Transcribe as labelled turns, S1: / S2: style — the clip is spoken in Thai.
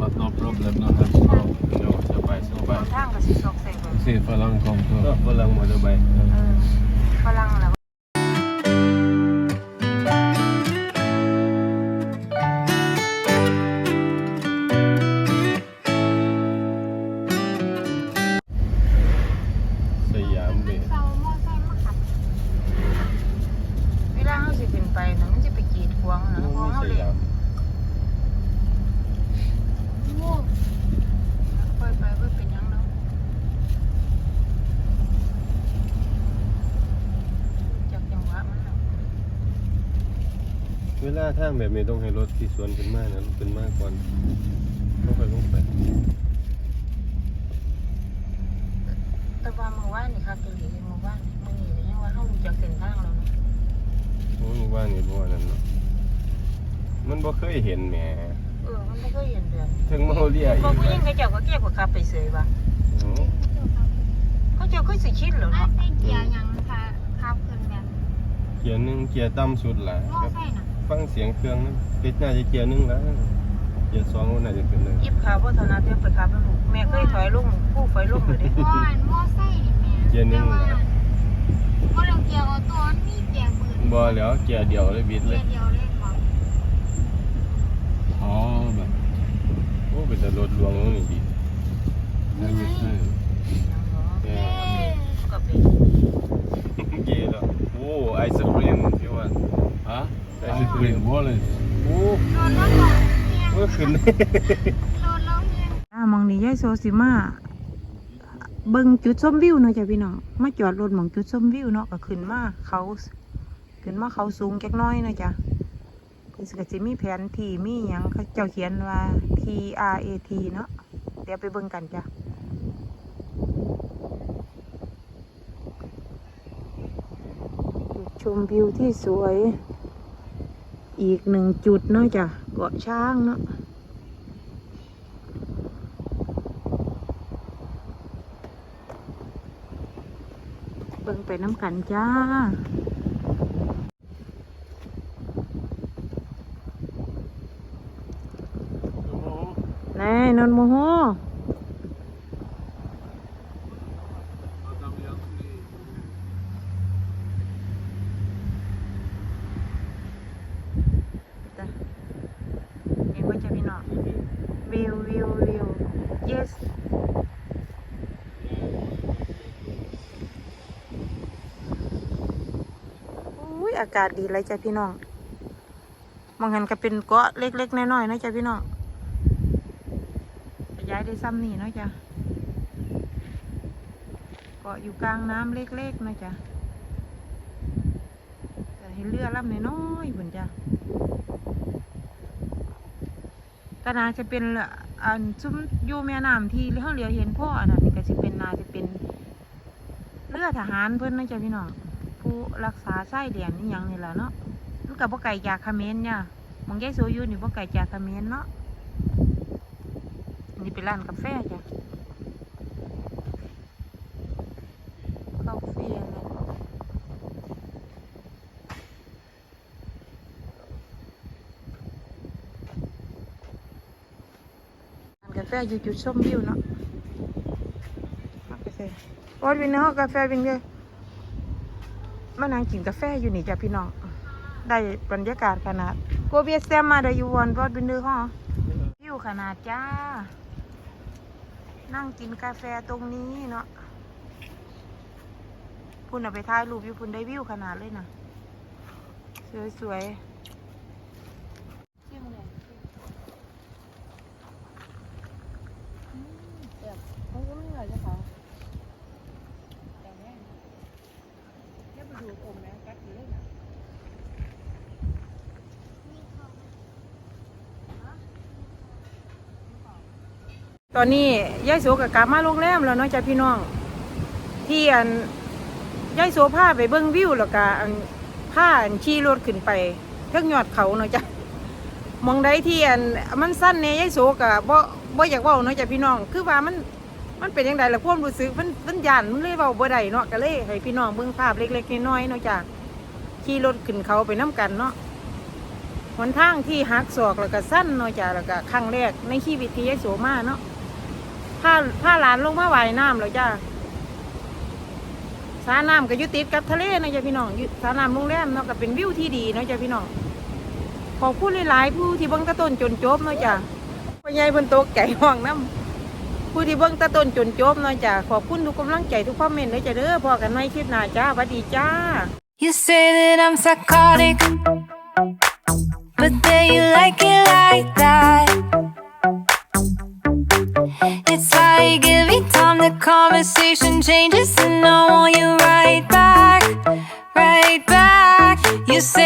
S1: but no problem no have snow you know
S2: the bike snow ทาง bike ก็
S1: สิ
S3: ซอ
S2: กแซกเบิ่ง see ฝรั่
S3: ง
S2: come เอ to อฝรั่งมาดูใบ เออฝ
S1: รั่งล่ะ ทางแบบนี้ต้องให้รถที่สวนขึ้นมานะขึ้นมาก่อนต้องไปลงไป
S2: แต่ว่าเมื่อวานนี่ครับจะหลีเมื่อวานมื่อนี้เลยยังว่าเขารู้จักเส้นทางแล้วเนาะ
S1: โอ้ยว่านี่บ่ว่านั่นเนาะมันบ่เคยเห็นแหม
S2: เออมันไม่เคยเห็นเดือน
S1: ถึงมาเรียก
S2: พอ
S1: อีก
S2: ผู้หญิงเขาเจ้าก็เก็บกว่าขับไปเสยบ่ะ
S1: โอ้
S2: เขาเจ้าเคยสิชินแล้ว
S3: ไอ้
S2: เนาะ
S3: ไอ้เกียร์ยังค่ะขับขึ้นแบบ
S1: เกียร์หนึงเกียร์ต่ำสุดล่ะ
S3: มอ
S1: ครับ
S3: ไซค์น่ะ
S1: ฟังเสียงเครื่องนั้นเป็นน่าจะเกียร์หนึงแล้วเกียร์สองมันน่าจะขึ้นเลย
S2: ยิบขาเพราะธนาเทียบไปขับแล้วลูกแม่เคยถอยลงผู้ไฟลงเลยเด้
S3: มอนมอไซค์นี่แม่
S1: เกียร์หนึ่ง
S3: แต่ว่า
S1: เหรอ
S3: บ่ต้องเกียร์ออโต้มันมีเกียร์มือ
S1: บ่แล้วเกียร์เดียวเลยบิด
S3: เกี
S1: เลยย
S3: ร์เดียวเลยบอก
S4: Ja, men
S1: โอ้เป็นแต่รถหลวงนู่นนี่ดิ
S4: det är mitt nu.
S1: เอ
S3: เอ้
S1: อย
S2: ก็เป็น
S1: เกียร์แล้วโอ้ไอศครีมพี่ว่า
S4: Va?
S1: Ice
S4: Ice cream wallet.
S1: โอ้
S3: เมื่
S1: อคืน
S3: รถแล้วเฮีย
S2: อ่ามองนี่ยายโซสิมาเบิ่งจุดชมวิวเนาะจ้ะพี่น้องมาจอดรถมองจุดชมวิวเนาะก็ขึ้นมาเขาขึ้นมาเขาสูงจักหน้อยเนาะจ้ะคือก็สิมีแผนที่มีหยังเขาเจ้าเขียนว่า T R A T เนาะเดี๋ยวไปเบิ่งกันจ้ะชมวิวที่สวย อีกหนึ่งจุดเนาะจ้ะเกาะช้างเนาะเบิ่งไปน้ำกันจ้าแน่นนโมโหจ้ะเห็นว่าจะพี่น้องวิววิววิว yes อุ้ยอากาศดีเลยจ้ะพี่น้อง มองเห็นก็เป็นเกาะเล็กๆน้อยๆนะจ้ะพี่น้องย้ายได้ซ้ำนี่เนาะจ้ะ เกาะอยู่กลางน้ำเล็กๆนะจ้ะแต่เห็นเรือลำน้อยๆบุญจ้ะ ก็น่าจะเป็นละอันซุ้มอยู่แม่น้ำที่เขาเหลียวเห็นพ่ออันนั้นนี่ก็จะเป็นนาจะเป็นเรือทหารเพิ่นนะจ๊ะพี่น้องผู้รักษาไส้เดียนนี่ยังนี่แหละเนาะมันกับบ่ไก่จากเมนเนี่ยมองยายโซยูนี่บ่ไก่จากเมนเนาะนนี่เป็นร้านกาแฟจ้ะกาแฟเนาะร้านกา แฟอยู่จุดชมวิวเนาะเอากาแฟโอ้ยวินเนอร์กาแฟวินเนอร์มานั่งกินกาแฟอยู่นี่จ้ะพี่น้อง ได้บรรยากาศขนาดโกเบียแซมมาเดยูวันรถบินเดือห้อวิวขนาดจ้า นั่งกินกาแฟตรงนี้เนาะพุ่นเอาไปถ่ายรูปอยู่พุ่นได้วิวขนาดเลยนะสวยๆชิมเลยอืมแบบมันก็ ไม่เหนื่อยจ้ะค่ะแต่แม่เนี่ยไปดูอมแม่กัดอยู่เลยนะตอนนี้ยายโสกับกลับมาโรงแรมแล้วเนาะจ้ะพี่น้องที่อันยายโสพาไปเบิ้งวิวแล้วก็อันพาอันขี่รถขึ้นไปเทิงยอดเขาเนาะจ้ะมองได้ที่อันมันสั้นเนี่ยยายโสกับบ่บ่อยากว้าเนาะจ้ะพี่น้อง คือว่ามัน มันเป็นยังไงล่ะความรู้สึกมันมันยันมันเลยเบาบ่ได้เนาะก็เลยให้พี่น้องเบิ่งภาพเล็กๆน้อยๆเนาะจ้ะขี่รถขึ้นเขาไปน้กันเนาะหนทางที่หักศอกแล้วก็สั้นเนาะจ้ะแล้วก็ครั้งแรกในชีวิตที่ยายโสมาเนาะพาพาหลานลงมาว่ายน้ำแล้วจ้ะสาน้ำก็ยู่ติดกับทะเลนะจ้ะพี่น้องสาน้ำโรงแรมเนาะก็เป็นวิวที่ดีเนาะจ้ะพี่น้องขอบคุณหลายๆผู้ที่บิ่งแตะต้นจนจบเนาะจ้ะพ่อใหญ่เพิ่นตกใจห้องน้ำ ผู้ที่เบิ่งตะต้นจนจบเนาะจ้ะขอบคุณทุกกำลังใจทุกคอมเมนต์เด้อจ้ะเด้อพอกันใหม่คลิปหน้าจ้าสวัสดีจ้า
S5: You say that I'm psychotic, but then you like it like that. It's like every time the conversation changes, and I want you right back, right back. You say.